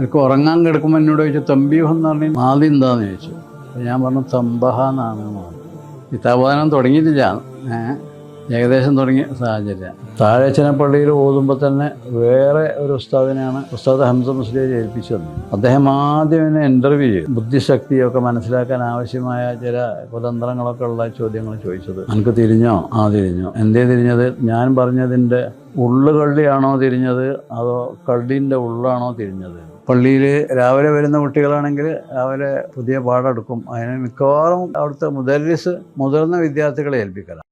എനിക്ക് ഉറങ്ങാൻ കിടക്കുമ്പോൾ എന്നോട് ചോദിച്ചു തമ്പീഹ് എന്ന് പറഞ്ഞാൽ മാതി എന്താന്ന് ചോദിച്ചു. അപ്പോൾ ഞാൻ പറഞ്ഞു തമ്പഹ എന്നാണ് എന്ന് പറഞ്ഞു. ഏഹ് ഏകദേശം തുടങ്ങിയ സാഹചര്യം. താഴേച്ചനപ്പള്ളിയിൽ ഓതുമ്പോൾ തന്നെ വേറെ ഒരു ഉസ്താദിനെയാണ് ഉസ്താദ് ഹംസ മുസ്ലിയെ ഏൽപ്പിച്ചു തന്നത് അദ്ദേഹം ആദ്യം എന്നെ ഇന്റർവ്യൂ ചെയ്തു. ബുദ്ധിശക്തിയൊക്കെ മനസ്സിലാക്കാൻ ആവശ്യമായ ചില കുതന്ത്രങ്ങളൊക്കെ ഉള്ള ചോദ്യങ്ങൾ ചോദിച്ചത്. എനിക്ക് തിരിഞ്ഞോ? ആ തിരിഞ്ഞോ. എന്തേ തിരിഞ്ഞത്? ഞാൻ പറഞ്ഞതിന്റെ ഉള്ളു കള്ളിയാണോ തിരിഞ്ഞത്? അതോ കള്ളിന്റെ ഉള്ളാണോ തിരിഞ്ഞത്? പള്ളിയിൽ രാവിലെ വരുന്ന കുട്ടികളാണെങ്കിൽ രാവിലെ പുതിയ പാടെടുക്കും. അതിന് മിക്കവാറും അവിടുത്തെ മുദരിസ് മുതിർന്ന വിദ്യാർത്ഥികളെ ഏൽപ്പിക്കലാണ്.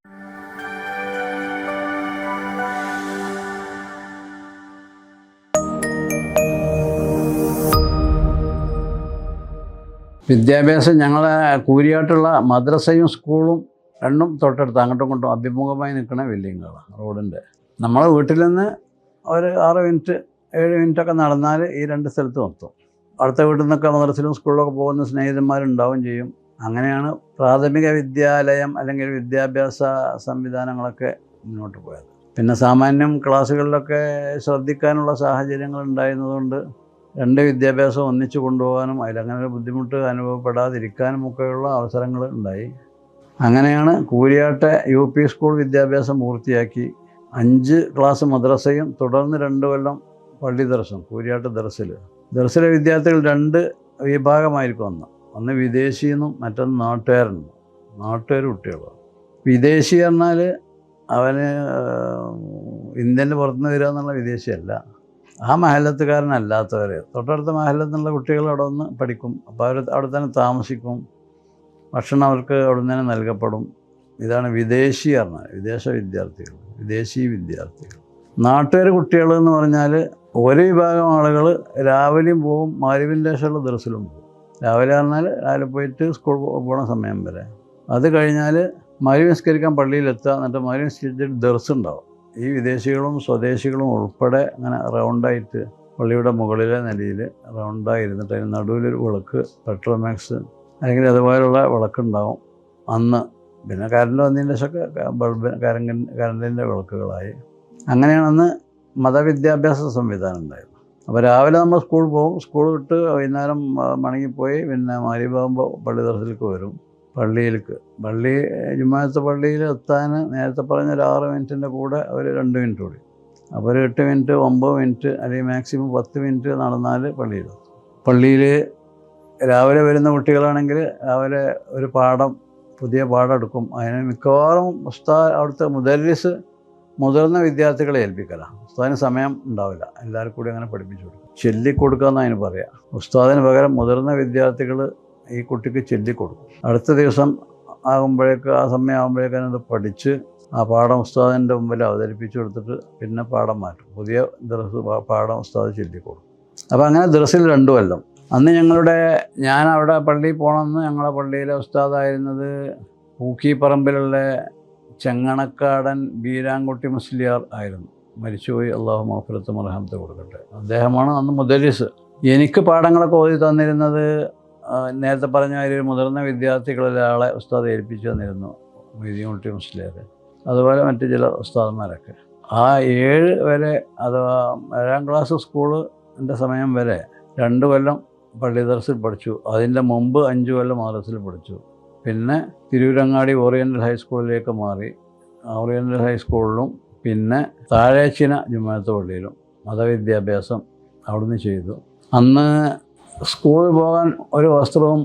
വിദ്യാഭ്യാസം ഞങ്ങളെ കൂരിയാട്ടുള്ള മദ്രസയും സ്കൂളും രണ്ടും തൊട്ടടുത്ത് അങ്ങോട്ടും ഇങ്ങോട്ടും അഭിമുഖമായി നിൽക്കുന്ന ബിൽഡിങ്ങുകളാണ് റോഡിന്റെ. നമ്മളെ വീട്ടിൽ നിന്ന് ഒരു ആറ് മിനിറ്റ് ഏഴ് മിനിറ്റൊക്കെ നടന്നാൽ ഈ രണ്ട് സ്ഥലത്തും എത്തും അടുത്ത വീട്ടിൽ നിന്നൊക്കെ മദ്രസിലും സ്കൂളിലൊക്കെ പോകുന്ന സ്നേഹിതന്മാരുണ്ടാവും ചെയ്യും. അങ്ങനെയാണ് പ്രാഥമിക വിദ്യാലയം അല്ലെങ്കിൽ വിദ്യാഭ്യാസ സംവിധാനങ്ങളൊക്കെ മുന്നോട്ട് പോയത്. പിന്നെ സാമാന്യം ക്ലാസ്സുകളിലൊക്കെ ശ്രദ്ധിക്കാനുള്ള സാഹചര്യങ്ങൾ ഉണ്ടായിരുന്നതുകൊണ്ട് രണ്ട് വിദ്യാഭ്യാസം ഒന്നിച്ചു കൊണ്ടുപോകാനും അതിലങ്ങനെ ഒരു ബുദ്ധിമുട്ട് അനുഭവപ്പെടാതിരിക്കാനും ഒക്കെയുള്ള അവസരങ്ങൾ ഉണ്ടായി. അങ്ങനെയാണ് കൂരിയാട്ടെ യു പി സ്കൂൾ വിദ്യാഭ്യാസം പൂർത്തിയാക്കി. അഞ്ച് ക്ലാസ് മദ്രസയും തുടർന്ന് രണ്ട് കൊല്ലം പള്ളി ദർശനം കൂരിയാട്ട് ദർസിൽ ദർസിലെ വിദ്യാർത്ഥികൾ രണ്ട് വിഭാഗമായിരിക്കും ഒന്ന് ഒന്ന് വിദേശിയെന്നും മറ്റൊന്ന് നാട്ടുകാരെന്നും നാട്ടുകാർ കുട്ടികളാണ്. വിദേശി പറഞ്ഞാൽ അവന് ഇന്ത്യന്റെ പുറത്തുനിന്ന് വരിക എന്നുള്ള വിദേശിയല്ല. ആ മഹല്ലത്തുകാരനല്ലാത്തവർ തൊട്ടടുത്ത മഹല്ലത്തിൽ നിന്നുള്ള കുട്ടികൾ അവിടെ വന്ന് പഠിക്കും. അപ്പോൾ അവർ അവിടെ തന്നെ താമസിക്കും. ഭക്ഷണം അവർക്ക് അവിടെ നിന്ന് തന്നെ നൽകപ്പെടും. ഇതാണ് വിദേശി പറഞ്ഞാൽ വിദേശ വിദ്യാർത്ഥികൾ. വിദേശി വിദ്യാർത്ഥികൾ. നാട്ടുകാർ കുട്ടികൾ എന്ന് പറഞ്ഞാൽ ഒരു വിഭാഗം ആളുകൾ രാവിലെയും പോകും മാരിവിന്റെ ശേഷമുള്ള ദർസിലും പോകും. രാവിലെ പറഞ്ഞാൽ രാവിലെ പോയിട്ട് സ്കൂൾ പോണ സമയം വരെ. അത് കഴിഞ്ഞാൽ മരി നിസ്കരിക്കാൻ പള്ളിയിലെത്തുക എന്നിട്ട് മരി നിസ്കരിച്ചിട്ട് ഈ വിദേശികളും സ്വദേശികളും ഉൾപ്പെടെ അങ്ങനെ റൗണ്ടായിട്ട് പള്ളിയുടെ മുകളിലെ നിലയിൽ റൗണ്ടായിരുന്നിട്ട് അതിന് നടുവിലൊരു വിളക്ക് പെട്രോമാക്സ് അല്ലെങ്കിൽ അതുപോലുള്ള വിളക്കുണ്ടാവും. അന്ന് പിന്നെ കറണ്ട് വന്നതിന്റെ ശേഷമൊക്കെ ബൾബ് കരണ്ടിന്റെ വിളക്കുകളായി. അങ്ങനെയാണ് അന്ന് മതവിദ്യാഭ്യാസ സംവിധാനം ഉണ്ടായിരുന്നു. അപ്പോൾ രാവിലെ നമ്മൾ സ്കൂൾ പോകും. സ്കൂൾ വിട്ട് വൈകുന്നേരം മണങ്ങിപ്പോയി പിന്നെ മാരിബാകുമ്പോൾ പള്ളി ദർശനത്തിലേക്ക് വരും. പള്ളിയിലേക്ക്. പള്ളി ജുമാഅത്ത് പള്ളിയിൽ എത്താൻ നേരത്തെ പറഞ്ഞ ഒരു ആറ് മിനിറ്റിന്റെ കൂടെ ഒരു രണ്ട് മിനിറ്റ് കൂടി. അപ്പോൾ ഒരു എട്ട് മിനിറ്റ് ഒമ്പത് മിനിറ്റ് അല്ലെങ്കിൽ മാക്സിമം പത്ത് മിനിറ്റ് നടന്നാൽ പള്ളിയിലെത്തും പള്ളിയിൽ രാവിലെ വരുന്ന കുട്ടികളാണെങ്കിൽ രാവിലെ ഒരു പാഠം പുതിയ പാഠം എടുക്കും. അതിന് മിക്കവാറും ഉസ്താ അവിടുത്തെ മുദരിസ് മുതിർന്ന വിദ്യാർത്ഥികളെ ഏൽപ്പിക്കലാണ്. ഉസ്താദിന് സമയം ഉണ്ടാവില്ല. എല്ലാവരും കൂടി അങ്ങനെ പഠിപ്പിച്ചു കൊടുക്കും. ചൊല്ലിക്കൊടുക്കുക എന്ന് അതിന് പറയാം. ഉസ്താദിന് പകരം മുതിർന്ന വിദ്യാർത്ഥികൾ ഈ കുട്ടിക്ക് ചൊല്ലിക്കൊടുക്കും. അടുത്ത ദിവസം ആകുമ്പോഴേക്ക് ആ സമയം ആകുമ്പോഴേക്കും അത് പഠിച്ച് ആ പാഠം ഉസ്താദിന്റെ മുമ്പിൽ അവതരിപ്പിച്ചു കൊടുത്തിട്ട് പിന്നെ പാഠം മാറ്റും. പുതിയ ദ്രസ് പാഠം ഉസ്താദ് ചൊല്ലിക്കൊടുക്കും. അപ്പോൾ അങ്ങനെ ദ്രസ്സിൽ രണ്ടു കൊല്ലം. അന്ന് ഞങ്ങളുടെ ഞാൻ അവിടെ പള്ളിയിൽ പോകണമെന്ന് ഞങ്ങളുടെ പള്ളിയിലെ ഉസ്താദായിരുന്നത് പൂക്കിപ്പറമ്പിലുള്ള ചെങ്ങണക്കാടൻ ബീരാൻകുട്ടി മുസ്ലിയാർ ആയിരുന്നു. മരിച്ചുപോയി അള്ളാഹു മാഫുരത്ത് മറഹമത്ത് കൊടുക്കട്ടെ. അദ്ദേഹമാണ് അന്ന് മുദരിസ്. എനിക്ക് പാഠങ്ങളൊക്കെ ഓതി തന്നിരുന്നത് നേരത്തെ പറഞ്ഞ ഒരു മുതിർന്ന വിദ്യാർത്ഥികളിലെ ഉസ്താദ് ഏൽപ്പിച്ചു തന്നിരുന്നു മീതിയൻകുട്ടി മുസ്ലിയാർ. അതുപോലെ മറ്റ് ചില ഉസ്താദന്മാരൊക്കെ. ആ ഏഴ് വരെ അഥവാ ഏഴാം ക്ലാസ് സ്കൂളിന്റെ സമയം വരെ രണ്ട് കൊല്ലം പള്ളി ദർസിൽ പഠിച്ചു. അതിന്റെ മുമ്പ് അഞ്ച് കൊല്ലം മദ്രസിൽ പഠിച്ചു. പിന്നെ തിരൂരങ്ങാടി ഓറിയന്റൽ ഹൈസ്കൂളിലേക്ക് മാറി. ഓറിയന്റൽ ഹൈസ്കൂളിലും പിന്നെ താഴേച്ചിന ജുമാഅത്ത് പള്ളിയിലും മതവിദ്യാഭ്യാസം അവിടുന്ന് ചെയ്തു. അന്ന് സ്കൂളിൽ പോകാൻ ഒരു വസ്ത്രവും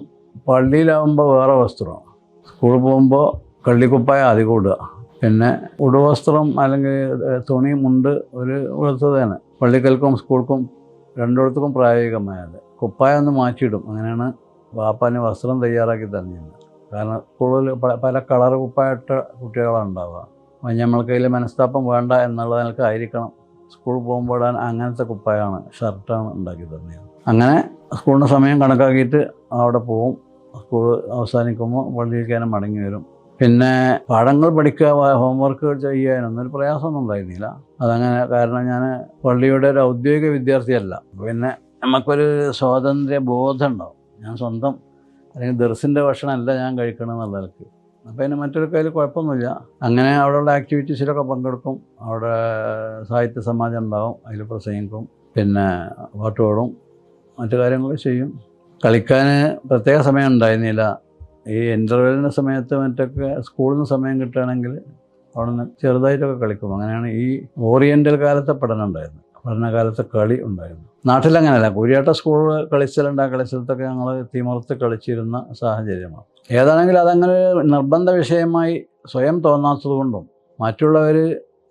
പള്ളിയിലാവുമ്പോൾ വേറെ വസ്ത്രവും. സ്കൂളിൽ പോകുമ്പോൾ കള്ളിക്കുപ്പായ അധികം ഇടുക. പിന്നെ ഉടുവസ്ത്രം അല്ലെങ്കിൽ തുണി മുണ്ട് ഒരു വെളുത്തതാണ് പള്ളിക്കൽക്കും സ്കൂൾക്കും രണ്ടിടത്തും പ്രായോഗികമായത്. കുപ്പായ ഒന്ന് മാറ്റിയിടും. അങ്ങനെയാണ് വാപ്പാന് വസ്ത്രം തയ്യാറാക്കി തന്നിരുന്നത്. കാരണം സ്കൂളിൽ പല കളർ കുപ്പായിട്ട കുട്ടികളാണ് ഉണ്ടാവുക. അപ്പം കയ്യിൽ മനസ്താപ്പം മനസ്താപം വേണ്ട എന്നുള്ള നിലക്കായിരിക്കണം സ്കൂൾ പോകുമ്പോൾ ഇടാൻ അങ്ങനത്തെ കുപ്പായമാണ് ഷർട്ടാണ് ഉണ്ടാക്കി തന്നത് അങ്ങനെ സ്കൂളിന്റെ സമയം കണക്കാക്കിയിട്ട് അവിടെ പോവും. സ്കൂൾ അവസാനിക്കുമ്പോൾ പള്ളിയിലേക്കാനും മടങ്ങി വരും. പിന്നെ പാഠങ്ങൾ പഠിക്കുക ഹോംവർക്ക് ചെയ്യാനൊന്നും ഒരു പ്രയാസമൊന്നും ഉണ്ടായിരുന്നില്ല. അതങ്ങനെ കാരണം ഞാൻ പള്ളിയുടെ ഒരു ഔദ്യോഗിക വിദ്യാർത്ഥിയല്ല. പിന്നെ നമുക്കൊരു സ്വാതന്ത്ര്യ ബോധം ഉണ്ടാവും. ഞാൻ സ്വന്തം അല്ലെങ്കിൽ ദർസിന്റെ ഭക്ഷണമല്ല ഞാൻ കഴിക്കണം എന്നുള്ളവർക്ക് അപ്പോൾ അതിന് മറ്റൊരു കയ്യിൽ കുഴപ്പമൊന്നുമില്ല. അങ്ങനെ അവിടെയുള്ള ആക്ടിവിറ്റീസിലൊക്കെ പങ്കെടുക്കും. അവിടെ സാഹിത്യ സമാജം ഉണ്ടാവും അതിൽ പ്രസംഗിക്കും പിന്നെ പാട്ടുപാടും മറ്റു കാര്യങ്ങൾ ചെയ്യും. കളിക്കാൻ പ്രത്യേക സമയം ഉണ്ടായിരുന്നില്ല. ഈ ഇന്റർവെല്ലിന്റെ സമയത്ത് മറ്റൊക്കെ സ്കൂളിൽ നിന്ന് സമയം കിട്ടുകയാണെങ്കിൽ അവിടെ നിന്ന് ചെറുതായിട്ടൊക്കെ കളിക്കും. അങ്ങനെയാണ് ഈ ഓറിയന്റൽ കാലത്തെ പഠനം ഉണ്ടായിരുന്നത്. പഠനകാലത്ത് കളി ഉണ്ടായിരുന്നു. നാട്ടിലങ്ങനെയല്ല കുരിയാട്ട സ്കൂൾ കളിച്ചിലുണ്ട് ആ കളിസ്ഥലത്തൊക്കെ ഞങ്ങൾ തിമർത്ത് കളിച്ചിരുന്ന സാഹചര്യമാണ്. ഏതാണെങ്കിലും അതങ്ങനെ നിർബന്ധ വിഷയമായി സ്വയം തോന്നാത്തത് കൊണ്ടും മറ്റുള്ളവർ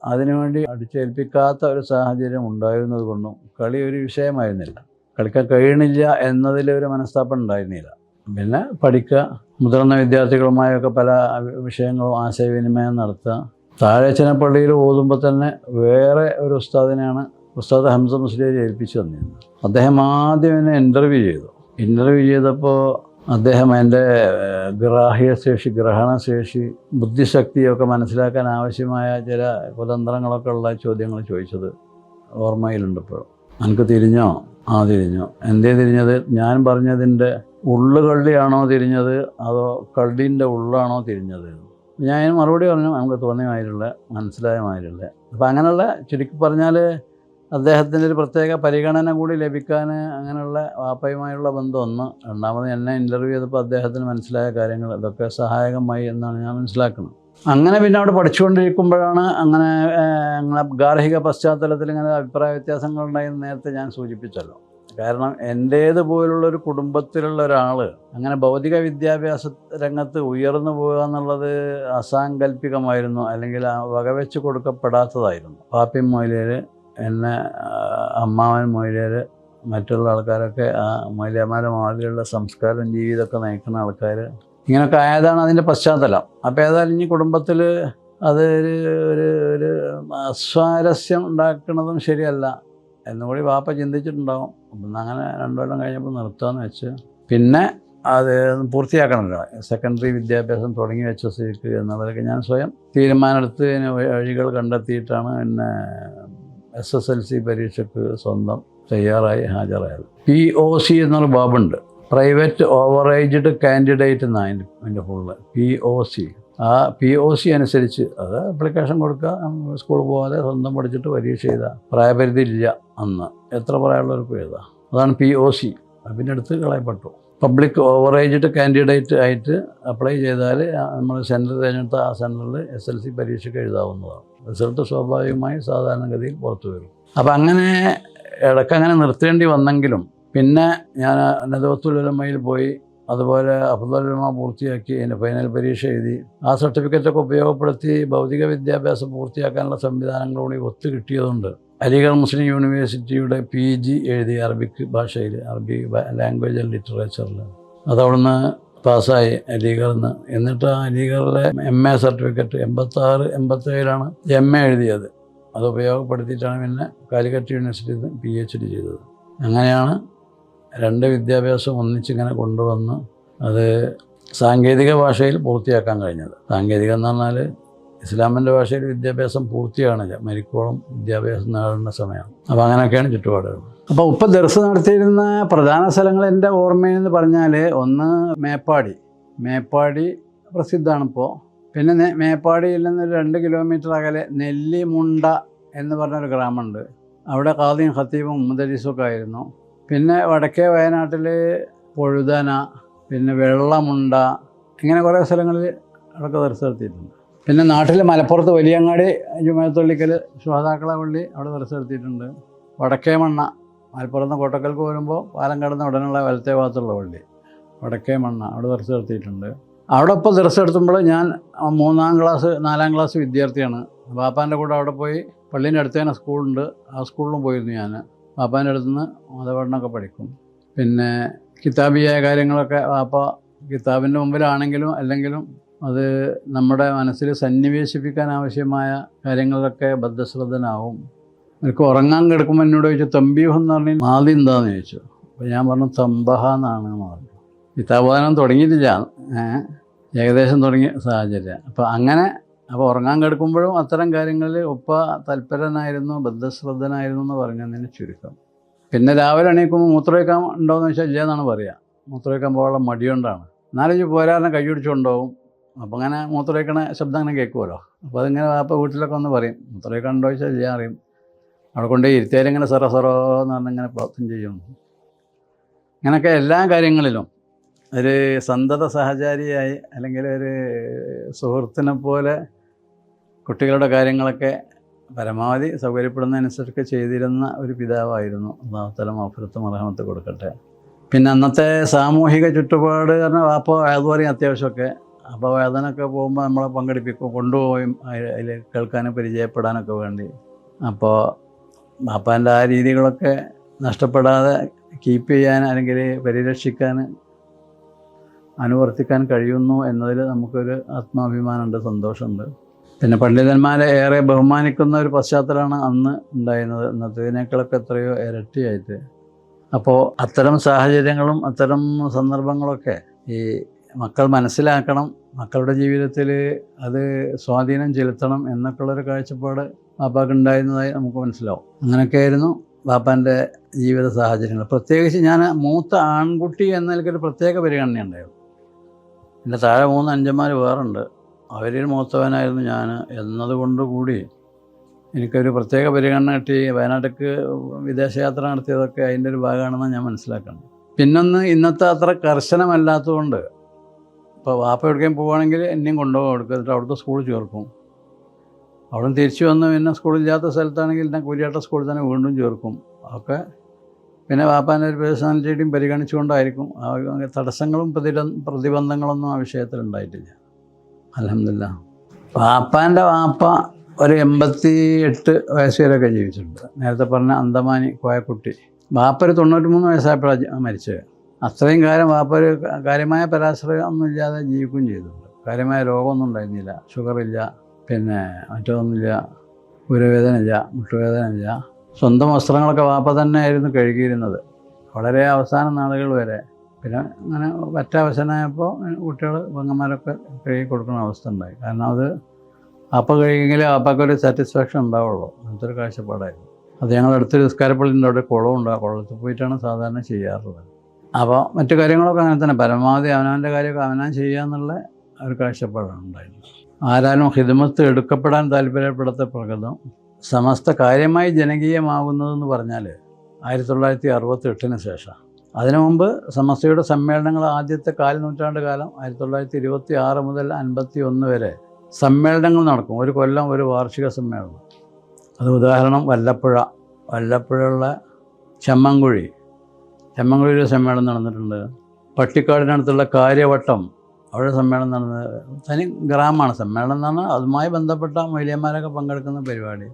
അതിനുവേണ്ടി അടിച്ചേൽപ്പിക്കാത്ത ഒരു സാഹചര്യം ഉണ്ടായിരുന്നത് കൊണ്ടും കളി ഒരു വിഷയമായിരുന്നില്ല. കളിക്കാൻ കഴിയണില്ല എന്നതിലൊരു ഒരു മനസ്താപം ഉണ്ടായിരുന്നില്ല. പിന്നെ പഠിക്കുക മുതിർന്ന വിദ്യാർത്ഥികളുമായൊക്കെ പല വിഷയങ്ങളും ആശയവിനിമയം നടത്തുക. താഴേച്ചനപ്പള്ളിയിൽ ഓതുമ്പോൾ തന്നെ വേറെ ഒരു ഉസ്താദിനെയാണ് ഉസ്താദ് ഹംസ മുസ്ലിയെ ഏൽപ്പിച്ചു തന്നിരുന്നത്. അദ്ദേഹം ആദ്യം എന്നെ ഇന്റർവ്യൂ ചെയ്തു. ഇന്റർവ്യൂ ചെയ്തപ്പോൾ അദ്ദേഹം എന്റെ ഗ്രാഹ്യശേഷി ഗ്രഹണശേഷി ബുദ്ധിശക്തിയൊക്കെ മനസ്സിലാക്കാൻ ആവശ്യമായ ചില കുതന്ത്രങ്ങളൊക്കെ ഉള്ള ചോദ്യങ്ങൾ ചോദിച്ചത് ഓർമ്മയിലുണ്ട് ഇപ്പോൾ. എനിക്ക് തിരിഞ്ഞോ? ആ തിരിഞ്ഞോ. എന്തേ തിരിഞ്ഞത്? ഞാൻ പറഞ്ഞതിന്റെ ഉള്ളുകള്ളിയാണോ തിരിഞ്ഞത്? അതോ കള്ളിന്റെ ഉള്ളാണോ തിരിഞ്ഞത്? ഞാൻ മറുപടി പറഞ്ഞു നമുക്ക് തോന്നിയ മാതിരിയുള്ള മനസ്സിലായ മാതിരിയുള്ള അപ്പം അങ്ങനെയുള്ള ചുരുക്കി പറഞ്ഞാൽ അദ്ദേഹത്തിന്റെ ഒരു പ്രത്യേക പരിഗണന കൂടി ലഭിക്കാൻ അങ്ങനെയുള്ള വാപ്പയുമായുള്ള ബന്ധം ഒന്ന് രണ്ടാമത് എന്നെ ഇന്റർവ്യൂ ചെയ്തപ്പോൾ അദ്ദേഹത്തിന് മനസ്സിലായ കാര്യങ്ങൾ. ഇതൊക്കെ സഹായകമായി എന്നാണ് ഞാൻ മനസ്സിലാക്കുന്നത്. അങ്ങനെ പിന്നെ അവിടെ പഠിച്ചുകൊണ്ടിരിക്കുമ്പോഴാണ് അങ്ങനെ അങ്ങനെ ഗാർഹിക പശ്ചാത്തലത്തിൽ ഇങ്ങനെ അഭിപ്രായ വ്യത്യാസങ്ങളുണ്ടായെന്ന് നേരത്തെ ഞാൻ സൂചിപ്പിച്ചല്ലോ. കാരണം എന്റേത് പോലുള്ളൊരു കുടുംബത്തിലുള്ള ഒരാൾ അങ്ങനെ ഭൗതിക വിദ്യാഭ്യാസ രംഗത്ത് ഉയർന്നു പോകുക എന്നുള്ളത് അസാങ്കല്പികമായിരുന്നു അല്ലെങ്കിൽ വകവെച്ച് കൊടുക്കപ്പെടാത്തതായിരുന്നു. പാപ്പി മൊയിലേർ എന്നെ അമ്മാവൻ മൊയിലേർ മറ്റുള്ള ആൾക്കാരൊക്കെ ആ മൊയിലേമാരെ മാതിരിയുള്ള സംസ്കാരം ജീവിതമൊക്കെ നയിക്കുന്ന ആൾക്കാർ ഇങ്ങനെയൊക്കെ ആയതാണ് അതിന്റെ പശ്ചാത്തലം. അപ്പോൾ ഏതായാലും ഇനി കുടുംബത്തിൽ അത് ഒരു ഒരു ഒരു അസ്വാരസ്യം ഉണ്ടാക്കുന്നതും ശരിയല്ല. എന്നുകൂടി വാപ്പ ചിന്തിച്ചിട്ടുണ്ടാവും. അപ്പം അങ്ങനെ രണ്ടു കഴിഞ്ഞപ്പോൾ നിർത്താമെന്ന് വെച്ച്. പിന്നെ അത് പൂർത്തിയാക്കണമല്ലോ സെക്കൻഡറി വിദ്യാഭ്യാസം തുടങ്ങി വെച്ച സ്ഥിതിക്ക് എന്നുള്ളതൊക്കെ ഞാൻ സ്വയം തീരുമാനമെടുത്ത് വഴികൾ കണ്ടെത്തിയിട്ടാണ് പിന്നെ എസ് എസ് എൽ സി പരീക്ഷയ്ക്ക് സ്വന്തം തയ്യാറായി ഹാജരായത്. പി ഒ സി എന്നൊരു ബാബുണ്ട്. പ്രൈവറ്റ് ഓവറേജ്ഡ് കാൻഡിഡേറ്റ് എന്നാണ് അതിന്റെ അതിന്റെ ഫുള്ള് പി ഒ സി ആ പി ഒ സി അനുസരിച്ച് അത് അപ്ലിക്കേഷൻ കൊടുക്കുക സ്കൂളിൽ പോകാതെ സ്വന്തം പഠിച്ചിട്ട് പരീക്ഷ ചെയ്താൽ പ്രായപരിധി ഇല്ല അന്ന്. എത്ര പ്രായമുള്ളവർക്ക് എഴുതാം. അതാണ് പി ഒ സി പിന്നെ അടുത്ത് കളയപ്പെട്ടു. പബ്ലിക് ഓവറേജ്ഡ് കാൻഡിഡേറ്റ് ആയിട്ട് അപ്ലൈ ചെയ്താൽ നമ്മൾ സെന്റർ തിരഞ്ഞെടുത്ത ആ സെന്ററിൽ എസ് എൽ സി പരീക്ഷയ്ക്ക് എഴുതാവുന്നതാണ്. റിസൾട്ട് സ്വാഭാവികമായി സാധാരണഗതിയിൽ പുറത്തു വരും. അപ്പം അങ്ങനെ ഇടക്കങ്ങനെ നിർത്തേണ്ടി വന്നെങ്കിലും പിന്നെ ഞാൻ നദവത്തുലമയിൽ പോയി അതുപോലെ അബ്ദുലമ പൂർത്തിയാക്കി അതിന്റെ ഫൈനൽ പരീക്ഷ എഴുതി. ആ സർട്ടിഫിക്കറ്റൊക്കെ ഉപയോഗപ്പെടുത്തി ഭൗതിക വിദ്യാഭ്യാസം പൂർത്തിയാക്കാനുള്ള സംവിധാനങ്ങളോട് ഒത്തു കിട്ടിയതുകൊണ്ട് അലിഗഡ് മുസ്ലിം യൂണിവേഴ്സിറ്റിയുടെ പി ജി എഴുതി അറബിക് ഭാഷയിൽ അറബി ലാംഗ്വേജ് ആൻഡ് ലിറ്ററേച്ചറിൽ. അതവിടുന്ന് പാസ്സായി അലീഗറിൽ നിന്ന് എന്നിട്ട് ആ അലീഗറിലെ എം എ സർട്ടിഫിക്കറ്റ് എൺപത്താറ് എൺപത്തേഴിലാണ് എം എ എഴുതിയത്. അത് ഉപയോഗപ്പെടുത്തിയിട്ടാണ് പിന്നെ കാലിക്കറ്റ് യൂണിവേഴ്സിറ്റിയിൽ നിന്ന് പി എച്ച് ഡി ചെയ്തത്. അങ്ങനെയാണ് രണ്ട് വിദ്യാഭ്യാസം ഒന്നിച്ചിങ്ങനെ കൊണ്ടുവന്ന് അത് സാങ്കേതിക ഭാഷയിൽ പൂർത്തിയാക്കാൻ കഴിഞ്ഞത്. സാങ്കേതികം എന്ന് പറഞ്ഞാൽ ഇസ്ലാമിന്റെ ഭാഷയിൽ വിദ്യാഭ്യാസം പൂർത്തിയാണില്ല മരിക്കോളം വിദ്യാഭ്യാസം നേടുന്ന സമയമാണ് അപ്പോൾ അങ്ങനെയൊക്കെയാണ് ചുറ്റുപാടുകൾ. അപ്പോൾ ഉപ്പ ദർസ് നടത്തിയിരുന്ന പ്രധാന സ്ഥലങ്ങൾ എന്റെ ഓർമ്മയെന്ന് പറഞ്ഞാൽ ഒന്ന് മേപ്പാടി. മേപ്പാടി പ്രസിദ്ധമാണിപ്പോൾ പിന്നെ മേപ്പാടിയിൽ നിന്ന് രണ്ട് കിലോമീറ്റർ അകലെ നെല്ലിമുണ്ട എന്ന് പറഞ്ഞൊരു ഗ്രാമമുണ്ട്. അവിടെ ഖാദിയും ഖത്തീബും മുദരീസും ആയിരുന്നു. പിന്നെ വടക്കേ വയനാട്ടിൽ പൊഴുതന പിന്നെ വെള്ളമുണ്ട ഇങ്ങനെ കുറേ സ്ഥലങ്ങളിൽ അവിടെയൊക്കെ ദർസ് നടത്തിയിട്ടുണ്ട്. പിന്നെ നാട്ടിൽ മലപ്പുറത്ത് വലിയങ്ങാടി ജുമയത്തുള്ളിക്കൽ ശ്രോതാക്കളെ പള്ളി അവിടെ ദർസ് എടുത്തിട്ടുണ്ട് വടക്കേ മണ്ണ മലപ്പുറത്ത് നിന്ന് കോട്ടക്കൽക്ക് വരുമ്പോൾ പാലം കടന്ന ഉടനുള്ള വലത്തെ ഭാഗത്തുള്ള പള്ളി വടക്കേ മണ്ണ അവിടെ ദർശനം നടത്തിയിട്ടുണ്ട്. അവിടെ ഇപ്പോൾ ദർശനം എടുത്തുമ്പോൾ ഞാൻ മൂന്നാം ക്ലാസ് നാലാം ക്ലാസ് വിദ്യാർത്ഥിയാണ്. ബാപ്പാന്റെ കൂടെ അവിടെ പോയി പള്ളീന്റെ അടുത്ത് തന്നെ സ്കൂളുണ്ട്. ആ സ്കൂളിലും പോയിരുന്നു ഞാൻ. ബാപ്പാന്റെ അടുത്ത് നിന്ന് മതപഠനമൊക്കെ പഠിക്കും. പിന്നെ കിതാബിയായ കാര്യങ്ങളൊക്കെ ബാപ്പ കിതാബിന്റെ മുമ്പിലാണെങ്കിലും അല്ലെങ്കിലും അത് നമ്മുടെ മനസ്സിൽ സന്നിവേശിപ്പിക്കാൻ ആവശ്യമായ കാര്യങ്ങളിലൊക്കെ ബദ്ധശ്രദ്ധനാവും. എനിക്ക് ഉറങ്ങാൻ കിടക്കുമ്പോൾ എന്നോട് ചോദിച്ചു തമ്പീഹം എന്ന് പറഞ്ഞാൽ മാതി എന്താന്ന് ചോദിച്ചു. അപ്പോൾ ഞാൻ പറഞ്ഞു തമ്പഹ എന്നാണ് എന്ന് പറഞ്ഞു. കിതാബോധനം തുടങ്ങിയിട്ടില്ല. ഏകദേശം തുടങ്ങിയ സാഹചര്യം. അപ്പോൾ അങ്ങനെ അപ്പോൾ ഉറങ്ങാൻ കിടക്കുമ്പോഴും അത്തരം കാര്യങ്ങളിൽ ഉപ്പ തൽപരനായിരുന്നു ബദ്ധശ്രദ്ധനായിരുന്നു എന്ന് പറഞ്ഞതിന് ചുരുക്കം. പിന്നെ രാവിലെ എണീക്കുമ്പോൾ മൂത്രമൊഴിക്കാൻ ഉണ്ടോയെന്ന് വെച്ചാൽ ഇല്ല എന്നാണ് പറയുക മൂത്രമൊഴിക്കാൻ പോകാനുള്ള മടിയുണ്ടാണ്. എന്നാലും പോരാറിനെ കൈ പിടിച്ചുകൊണ്ടുപോകും അപ്പോൾ അങ്ങനെ മൂത്രമൊഴിക്കണ ശബ്ദം അങ്ങനെ കേൾക്കുമല്ലോ അപ്പോൾ അതിങ്ങനെ അപ്പോൾ വീട്ടിലൊക്കെ ഒന്ന് പറയും മൂത്രമൊഴിക്കാൻ ഉണ്ടോ ചോദിച്ചാൽ ചെയ്യാൻ അറിയും അവിടെ കൊണ്ട് ഇരുത്തിയാലും ഇങ്ങനെ സെറ സെറോ എന്ന് പറഞ്ഞാൽ ഇങ്ങനെ പ്രാർത്ഥന ചെയ്യും. ഇങ്ങനെയൊക്കെ എല്ലാ കാര്യങ്ങളിലും ഒരു സന്തത സഹചാരിയായി അല്ലെങ്കിൽ ഒരു സുഹൃത്തിനെ പോലെ കുട്ടികളുടെ കാര്യങ്ങളൊക്കെ പരമാവധി സൗകര്യപ്പെടുന്നതനുസരിച്ചൊക്കെ ചെയ്തിരുന്ന ഒരു പിതാവായിരുന്നു. അള്ളാഹുത്തല മഫരത്ത് മറഹമത്ത് കൊടുക്കട്ടെ. പിന്നെ അന്നത്തെ സാമൂഹിക ചുറ്റുപാട് കാരണം അപ്പോൾ അതുപോലെ അത്യാവശ്യമൊക്കെ അപ്പോൾ വേദനയൊക്കെ പോകുമ്പോൾ നമ്മളെ പങ്കെടുപ്പിക്കും കൊണ്ടുപോയും അതിൽ കേൾക്കാനും പരിചയപ്പെടാനൊക്കെ വേണ്ടി. അപ്പോൾ ബാപ്പാന്റെ ആ രീതികളൊക്കെ നഷ്ടപ്പെടാതെ കീപ്പ് ചെയ്യാൻ അല്ലെങ്കിൽ പരിരക്ഷിക്കാൻ അനുവർത്തിക്കാൻ കഴിയുന്നു എന്നതിൽ നമുക്കൊരു ആത്മാഭിമാനമുണ്ട് സന്തോഷമുണ്ട്. പിന്നെ പണ്ഡിതന്മാരെ ഏറെ ബഹുമാനിക്കുന്ന ഒരു പശ്ചാത്തലമാണ് അന്ന് ഉണ്ടായിരുന്നത്. ഇന്നത്തേതിനേക്കാളൊക്കെ എത്രയോ ഇരട്ടിയായിട്ട്. അപ്പോൾ അത്തരം സാഹചര്യങ്ങളും അത്തരം സന്ദർഭങ്ങളൊക്കെ ഈ മക്കൾ മനസ്സിലാക്കണം മക്കളുടെ ജീവിതത്തിൽ അത് സ്വാധീനം ചെലുത്തണം എന്നൊക്കെയുള്ളൊരു കാഴ്ചപ്പാട് ബാപ്പാക്ക് ഉണ്ടായിരുന്നതായി നമുക്ക് മനസ്സിലാവും. അങ്ങനെയൊക്കെയായിരുന്നു ബാപ്പാന്റെ ജീവിത സാഹചര്യങ്ങൾ. പ്രത്യേകിച്ച് ഞാൻ മൂത്ത ആൺകുട്ടി എന്ന നിലയ്ക്കൊരു പ്രത്യേക പരിഗണന ഉണ്ടായിരുന്നു എന്റെ താഴെ മൂന്ന് അഞ്ചന്മാർ വേറുണ്ട്. അവരിൽ മൂത്തവനായിരുന്നു ഞാൻ എന്നതുകൊണ്ട് കൂടി എനിക്കൊരു പ്രത്യേക പരിഗണന കിട്ടി. വയനാട്ടിലേക്ക് വിദേശയാത്ര നടത്തിയതൊക്കെ അതിന്റെ ഒരു ഭാഗമാണെന്ന് ഞാൻ മനസ്സിലാക്കണം പിന്നൊന്ന് ഇന്നത്തെ അത്ര കർശനമല്ലാത്തതുകൊണ്ട് ഇപ്പോൾ വാപ്പ എവിടേക്കും പോവുകയാണെങ്കിൽ എന്നെയും കൊണ്ടുപോകും അവിടേക്ക് എന്നിട്ട് അവിടുത്തെ സ്കൂളിൽ ചേർക്കും. അവിടെ നിന്ന് തിരിച്ചു വന്ന് പിന്നെ സ്കൂളില്ലാത്ത സ്ഥലത്താണെങ്കിൽ എന്നെ കൂലിയാട്ട സ്കൂളിൽ തന്നെ വീണ്ടും ചേർക്കും. ഒക്കെ പിന്നെ വാപ്പാന്റെ ഒരു പേഴ്സണാലിറ്റിയും പരിഗണിച്ചുകൊണ്ടായിരിക്കും. തടസ്സങ്ങളും പ്രതിര പ്രതിബന്ധങ്ങളൊന്നും ആ വിഷയത്തിൽ ഉണ്ടായിട്ടില്ല. അലഹമില്ല വാപ്പാന്റെ വാപ്പ ഒരു എൺപത്തി എട്ട് വയസ്സ് വരെയൊക്കെ ജീവിച്ചിട്ടുണ്ട്. നേരത്തെ പറഞ്ഞ അന്തമാനി കോയക്കുട്ടി. വാപ്പ ഒരു തൊണ്ണൂറ്റി മൂന്ന് വയസ്സായപ്പോഴാണ് മരിച്ചത്. അത്രയും കാലം വാപ്പ ഒരു കാര്യമായ പരാശ്രയം ഒന്നുമില്ലാതെ ജീവിക്കുകയും ചെയ്തിട്ടുണ്ട്. കാര്യമായ രോഗമൊന്നും ഉണ്ടായിരുന്നില്ല. ഷുഗറില്ല പിന്നെ മറ്റൊന്നുമില്ല. ഉരവേദന ഇല്ല മുട്ടുവേദന ഇല്ല സ്വന്തം വസ്ത്രങ്ങളൊക്കെ വാപ്പ തന്നെ ആയിരുന്നു കഴുകിയിരുന്നത്. വളരെ അവസാന നാളുകൾ വരെ. പിന്നെ അങ്ങനെ പറ്റാവശനായപ്പോൾ കുട്ടികൾ പെങ്ങന്മാരൊക്കെ കഴുകി കൊടുക്കുന്ന അവസ്ഥ ഉണ്ടായി. കാരണം അത് അപ്പ കഴിയെങ്കിലേ അപ്പക്കൊരു സാറ്റിസ്ഫാക്ഷൻ ഉണ്ടാവുള്ളൂ. അങ്ങനത്തെ ഒരു കാഴ്ചപ്പാടായിരുന്നു. അത് ഞങ്ങളുടെ അടുത്തൊരു നിസ്കാരപ്പള്ളിന്റെ അവിടെ കുളമുണ്ട്. ആ കുളത്തിൽ പോയിട്ടാണ് സാധാരണ ചെയ്യാറുള്ളത്. അപ്പോൾ മറ്റു കാര്യങ്ങളൊക്കെ അങ്ങനെ തന്നെ. പരമാവധി അവനവന്റെ കാര്യമൊക്കെ അവനാൻ ചെയ്യുക എന്നുള്ള ഒരു കാഴ്ചപ്പാടാണ് ഉണ്ടായിരുന്നത്. ആരാലും ഹിദമത്ത് എടുക്കപ്പെടാൻ താല്പര്യപ്പെടാത്ത പ്രകൃതം സമസ്ത കാര്യമായി ജനകീയമാകുന്നതെന്ന് പറഞ്ഞാൽ ആയിരത്തി തൊള്ളായിരത്തി അറുപത്തി എട്ടിന് ശേഷം അതിനു മുമ്പ് സമസ്തയുടെ സമ്മേളനങ്ങൾ ആദ്യത്തെ കാൽ നൂറ്റാണ്ട് കാലം ആയിരത്തി തൊള്ളായിരത്തി ഇരുപത്തി ആറ് മുതൽ അൻപത്തി ഒന്ന് വരെ സമ്മേളനങ്ങൾ നടക്കും. ഒരു കൊല്ലം ഒരു വാർഷിക സമ്മേളനം. അത് ഉദാഹരണം വല്ലപ്പുഴ. വല്ലപ്പുഴയുള്ള ചെമ്മൻകുഴി. ചെമ്മൻകുഴിയിൽ സമ്മേളനം നടന്നിട്ടുണ്ട്. പട്ടിക്കാടിനടുത്തുള്ള കാര്യവട്ടം അവിടെ സമ്മേളനം നടന്നത് തനി ഗ്രാമമാണ്. സമ്മേളനം എന്ന് പറഞ്ഞാൽ അതുമായി ബന്ധപ്പെട്ട മൊയ്ലിയന്മാരൊക്കെ പങ്കെടുക്കുന്ന പരിപാടി.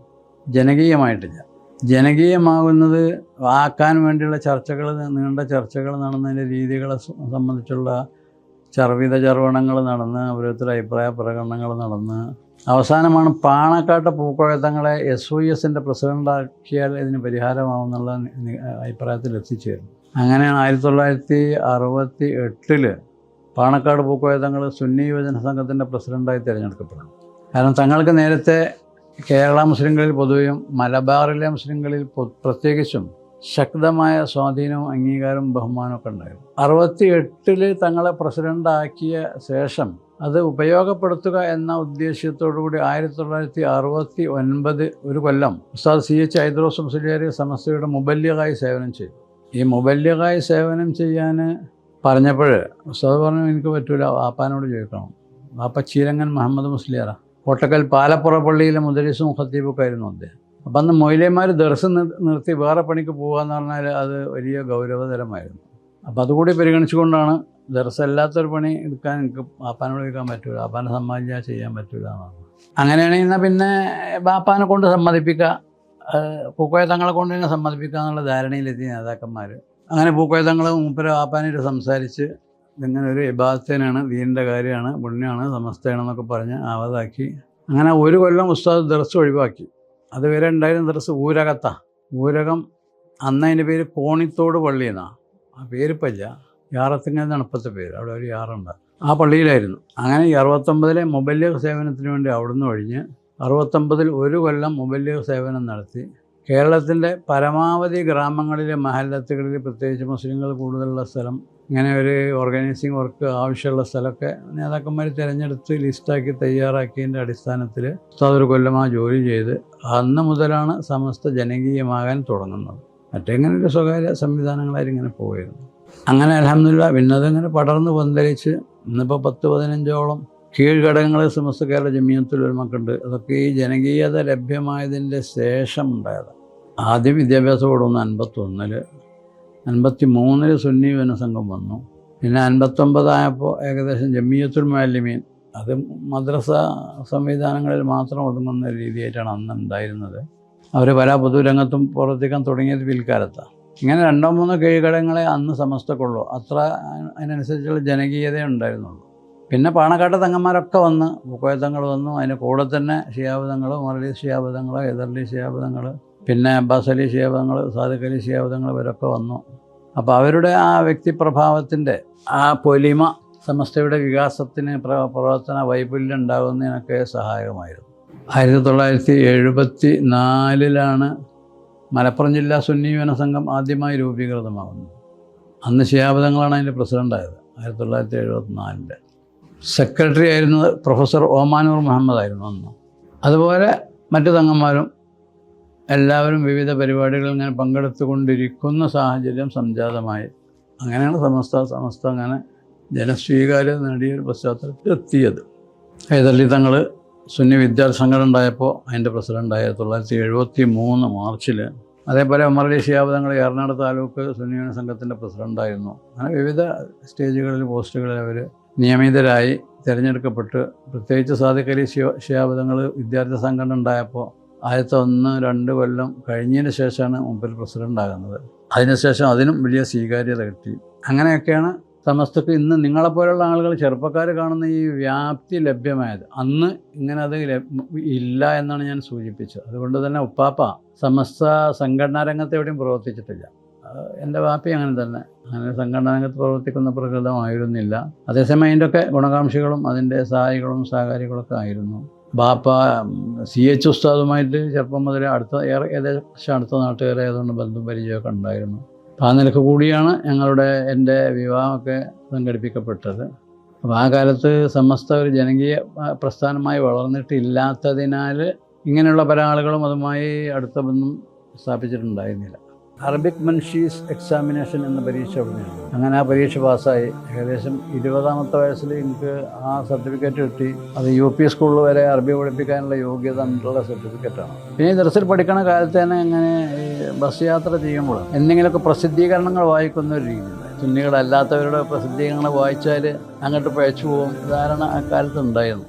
ജനകീയമായിട്ടില്ല. ജനകീയമാകുന്നത് ആക്കാൻ വേണ്ടിയുള്ള ചർച്ചകൾ നീണ്ട ചർച്ചകൾ നടന്നതിന്റെ രീതികളെ സംബന്ധിച്ചുള്ള ചർവിത ചർവണങ്ങൾ നടന്ന് ഓരോരുത്തരുടെ അഭിപ്രായ പ്രകടനങ്ങൾ നടന്ന്. അവസാനമാണ് പാണക്കാട്ടെ പൂക്കോഴത്തങ്ങളെ എസ് ഒ എസിന്റെ പ്രസിഡന്റാക്കിയാൽ ഇതിന് നി- അഭിപ്രായത്തിൽ എത്തിച്ചേരുന്നു. അങ്ങനെയാണ് ആയിരത്തി തൊള്ളായിരത്തി അറുപത്തി എട്ടിൽ പാണക്കാട് പൂക്കോയ തങ്ങൾ സുന്നി യുവജന സംഘത്തിന്റെ പ്രസിഡന്റായി തിരഞ്ഞെടുക്കപ്പെടുന്നു. കാരണം തങ്ങൾക്ക് നേരത്തെ കേരള മുസ്ലിങ്ങളിൽ പൊതുവെയും മലബാറിലെ മുസ്ലിങ്ങളിൽ പ്രത്യേകിച്ചും ശക്തമായ സ്വാധീനവും അംഗീകാരവും ബഹുമാനമൊക്കെ ഉണ്ടായിരുന്നു. അറുപത്തി എട്ടിൽ തങ്ങളെ പ്രസിഡന്റാക്കിയ ശേഷം അത് ഉപയോഗപ്പെടുത്തുക എന്ന ഉദ്ദേശ്യത്തോടു കൂടി ആയിരത്തി തൊള്ളായിരത്തി അറുപത്തി ഒൻപത് ഒരു കൊല്ലം ഉസ്താദ് സി എച്ച് ഐദ്രോസ് മുസ്ലിയാരി സമസ്തയുടെ മുബല്യകായി സേവനം ചെയ്തു. ഈ മുബല്യകായി സേവനം ചെയ്യാൻ പറഞ്ഞപ്പോൾ ഉസ്താദ് പറഞ്ഞു എനിക്ക് പറ്റൂല വാപ്പാനോട് ചോദിക്കണം. വാപ്പ ചീരങ്ങൻ മുഹമ്മദ് മുസ്ലിയാറ. കോട്ടക്കൽ പാലപ്പുറ പള്ളിയിലെ മുദരിസും ഖത്തീബൊക്കെ ആയിരുന്നു അദ്ദേഹം. അപ്പം അന്ന് മൊയിലേമാർ ദർശനം നിർത്തി വേറെ പണിക്ക് പോകുക എന്ന് പറഞ്ഞാൽ അത് വലിയ ഗൗരവതരമായിരുന്നു. അപ്പം അതുകൂടി പരിഗണിച്ചുകൊണ്ടാണ് ദർശനം അല്ലാത്തൊരു പണി എടുക്കാൻ എനിക്ക് വാപ്പാനോട് ചോദിക്കാൻ പറ്റൂല വാപ്പാനെ സമ്മതിച്ചാൽ ചെയ്യാൻ പറ്റൂല എന്നാണ് അങ്ങനെയാണെങ്കിൽ എന്നാൽ പിന്നെ വാപ്പാനെ കൊണ്ട് സമ്മതിപ്പിക്കുക പൂക്കോയ തങ്ങളെ കൊണ്ട് തന്നെ സമ്മതിപ്പിക്കുക എന്നുള്ള ധാരണയിലെത്തിയ നേതാക്കന്മാർ അങ്ങനെ പൂക്കോയ തങ്ങൾ മൂപ്പര ബാപ്പാനായിട്ട് സംസാരിച്ച് ഇങ്ങനെ ഒരു ഇബാദത്തിനാണ് ദീനിന്റെ കാര്യമാണ് പുണ്യമാണ് സമസ്തയാണെന്നൊക്കെ പറഞ്ഞ് ആവതാക്കി. അങ്ങനെ ഒരു കൊല്ലം ഉസ്താദ് ദർസ് ഒഴിവാക്കി. അതുവരെ ഉണ്ടായിരുന്ന ദർസ് ഊരകത്ത. ഊരകം അന്ന് അതിന്റെ പേര് കോണിത്തോട് പള്ളി എന്നാണ് ആ പേരിപ്പല്ല യാറത്തിങ്ങൽ നടപ്പത്തെ പേര്. അവിടെ ഒരു യാറുണ്ട്. ആ പള്ളിയിലായിരുന്നു. അങ്ങനെ അറുപത്തൊമ്പതിലെ മൊബൈൽ സേവനത്തിന് വേണ്ടി അവിടുന്ന് ഒഴിഞ്ഞ് അറുപത്തൊമ്പതിൽ ഒരു കൊല്ലം മൊബൈൽ സേവനം നടത്തി. കേരളത്തിന്റെ പരമാവധി ഗ്രാമങ്ങളിലെ മഹല്ലത്തുകളിൽ പ്രത്യേകിച്ച് മുസ്ലിങ്ങൾ കൂടുതലുള്ള സ്ഥലം ഇങ്ങനെ ഒരു ഓർഗനൈസിങ് വർക്ക് ആവശ്യമുള്ള സ്ഥലമൊക്കെ നേതാക്കന്മാർ തിരഞ്ഞെടുത്ത് ലിസ്റ്റാക്കി തയ്യാറാക്കിയതിന്റെ അടിസ്ഥാനത്തിൽ ഒരു കൊല്ലം ആ ജോലി ചെയ്ത് അന്ന് മുതലാണ് സമസ്ത ജനകീയമാകാൻ തുടങ്ങുന്നത്. മറ്റെങ്ങനെ ഒരു സ്വകാര്യ സംവിധാനങ്ങളായിട്ട് ഇങ്ങനെ പോയിരുന്നു. അങ്ങനെ അലഹമില്ല പിന്നതിങ്ങനെ പടർന്ന് പന്തലിച്ച് ഇന്നിപ്പോൾ പത്ത് പതിനഞ്ചോളം കീഴ്ഘടകങ്ങൾ സമസ്ത കേരള ജമിയത്തിൽ ഒരുമക്കുണ്ട് അതൊക്കെ ഈ ജനകീയത ലഭ്യമായതിന്റെ ശേഷം ഉണ്ടായത് ആദ്യം വിദ്യാഭ്യാസ ബോർഡ് വന്നു അൻപത്തൊന്നിൽ അൻപത്തി മൂന്നിൽ സുന്നി ജനസംഘം വന്നു. പിന്നെ അൻപത്തൊമ്പതായപ്പോൾ ഏകദേശം ജമിയത്തുൽ മാലിമീൻ അത് മദ്രസ സംവിധാനങ്ങളിൽ മാത്രം ഒതുങ്ങുന്ന രീതിയായിട്ടാണ് അന്ന് ഉണ്ടായിരുന്നത്. അവർ പല പൊതുരംഗത്തും പ്രവർത്തിക്കാൻ തുടങ്ങിയത് പിൽക്കാലത്താണ്. ഇങ്ങനെ രണ്ടോ മൂന്നോ കീഴ്ഘടകങ്ങളെ അന്ന് സമസ്തക്കുള്ളൂ. അത്ര അതിനനുസരിച്ചുള്ള ജനകീയത ഉണ്ടായിരുന്നുള്ളൂ. പിന്നെ പാണക്കാട്ട് തങ്ങന്മാരൊക്കെ വന്ന് മുക്കോയത്തങ്ങൾ വന്നു. അതിന് കൂടെ തന്നെ ഷിയാബുദങ്ങൾ മുരളി ഷിയാബുദങ്ങൾ എതിർലി ഷിയാബുദങ്ങൾ പിന്നെ അബ്ബാസ് അലി ഷിയാബുദങ്ങൾ സാദിഖ് അലി ഷിയാബുദങ്ങൾ ഇവരൊക്കെ വന്നു. അപ്പോൾ അവരുടെ ആ വ്യക്തിപ്രഭാവത്തിന്റെ ആ പൊലിമ സമസ്തയുടെ വികാസത്തിന് പ്ര പ്രവർത്തന വൈപുല്യം ഉണ്ടാകുന്നതിനൊക്കെ സഹായകമായിരുന്നു. ആയിരത്തി തൊള്ളായിരത്തി എഴുപത്തി നാലിലാണ് മലപ്പുറം ജില്ലാ സുന്നി യുവന സംഘം ആദ്യമായി രൂപീകൃതമാകുന്നത്. അന്ന് ശിയാബദങ്ങളാണ് അതിന്റെ പ്രസിഡന്റായത് ആയിരത്തി തൊള്ളായിരത്തി എഴുപത്തി നാലിന്റെ സെക്രട്ടറി ആയിരുന്നത് പ്രൊഫസർ ഓമാനൂർ മുഹമ്മദ് ആയിരുന്നു അന്ന്. അതുപോലെ മറ്റു തങ്ങന്മാരും എല്ലാവരും വിവിധ പരിപാടികളിൽ ഇങ്ങനെ പങ്കെടുത്തുകൊണ്ടിരിക്കുന്ന സാഹചര്യം സംജാതമായി. അങ്ങനെയാണ് സമസ്ത സമസ്ത അങ്ങനെ ജനസ്വീകാര്യത നേടിയ ഒരു പശ്ചാത്തലത്തിൽ എത്തിയത്. ഹൈദരലി തങ്ങൾ സുന്നി വിദ്യാർത്ഥി സംഘടന ഉണ്ടായപ്പോൾ അതിന്റെ പ്രസിഡന്റ് ആയിരത്തി തൊള്ളായിരത്തി എഴുപത്തി മൂന്ന് മാർച്ചിൽ അതേപോലെ ഉമർലി ഷിയാബ് എറണാകുളം താലൂക്ക് സുന്നി സംഘത്തിന്റെ പ്രസിഡന്റായിരുന്നു അങ്ങനെ വിവിധ സ്റ്റേജുകളിൽ പോസ്റ്റുകളിൽ അവർ നിയമിതരായി തിരഞ്ഞെടുക്കപ്പെട്ട് പ്രത്യേകിച്ച് സാധിക്കലി ശിവ ഷിയാബ് വിദ്യാർത്ഥി സംഘടന ഉണ്ടായപ്പോൾ ആയിരത്തി ഒന്ന് രണ്ട് കൊല്ലം കഴിഞ്ഞതിന് ശേഷമാണ് മുമ്പിൽ പ്രസിഡന്റ് ആകുന്നത്. അതിനുശേഷം അതിനും വലിയ സ്വീകാര്യത കിട്ടി. അങ്ങനെയൊക്കെയാണ് സമസ്തക്ക് ഇന്ന് നിങ്ങളെപ്പോലുള്ള ആളുകൾ ചെറുപ്പക്കാർ കാണുന്ന ഈ വ്യാപ്തി ലഭ്യമായത്. അന്ന് ഇങ്ങനെ അത് ഇല്ല എന്നാണ് ഞാൻ സൂചിപ്പിച്ചത്. അതുകൊണ്ട് തന്നെ ഉപ്പാപ്പ സമസ്ത സംഘടനാ രംഗത്ത് എവിടെയും പ്രവർത്തിച്ചിട്ടില്ല. എന്റെ വാപ്പി അങ്ങനെ തന്നെ. അങ്ങനെ സംഘടനാരംഗത്ത് പ്രവർത്തിക്കുന്ന പ്രകൃതമായിരുന്നില്ല. അതേസമയം അതിന്റെയൊക്കെ ഗുണകാംക്ഷികളും അതിന്റെ സഹായികളും സഹകാരികളൊക്കെ ആയിരുന്നു. ബാപ്പ സി എച്ച് ഉസ്താദുമായിട്ട് ചെറുപ്പം മുതൽ അടുത്ത ഏറെ ഏകദേശം അടുത്ത നാട്ടുകാരെ ഏതുകൊണ്ട് ബന്ധം പരിചയമൊക്കെ ഉണ്ടായിരുന്നു. അപ്പോൾ ആ നിലയ്ക്ക് കൂടിയാണ് ഞങ്ങളുടെ എന്റെ വിവാഹമൊക്കെ സംഘടിപ്പിക്കപ്പെട്ടത്. അപ്പോൾ ആ കാലത്ത് സമസ്ത ഒരു ജനകീയ പ്രസ്ഥാനമായി വളർന്നിട്ടില്ലാത്തതിനാൽ ഇങ്ങനെയുള്ള പല ആളുകളും അതുമായി അടുത്ത ബന്ധം സ്ഥാപിച്ചിട്ടുണ്ടായിരുന്നില്ല. അറബിക് മൻഷീസ് എക്സാമിനേഷൻ എന്ന പരീക്ഷ അവിടെയാണ് അങ്ങനെ ആ പരീക്ഷ പാസ്സായി. ഏകദേശം ഇരുപതാമത്തെ വയസ്സിൽ എനിക്ക് ആ സർട്ടിഫിക്കറ്റ് കിട്ടി. അത് യു പി സ്കൂളിൽ വരെ അറബി പഠിപ്പിക്കാനുള്ള യോഗ്യത എന്നുള്ള സർട്ടിഫിക്കറ്റാണ്. പിന്നെ ദർസിൽ പഠിക്കണ കാലത്ത് തന്നെ ഇങ്ങനെ ഈ ബസ് യാത്ര ചെയ്യുമ്പോൾ എന്തെങ്കിലുമൊക്കെ പ്രസിദ്ധീകരണങ്ങൾ വായിക്കുന്ന ഒരു രീതിയുണ്ട് സുന്നികളല്ലാത്തവരുടെ പ്രസിദ്ധീകരണങ്ങൾ വായിച്ചാൽ അങ്ങോട്ട് പഴച്ചു പോകും. ധാരണ ആ ഉണ്ടായിരുന്നു.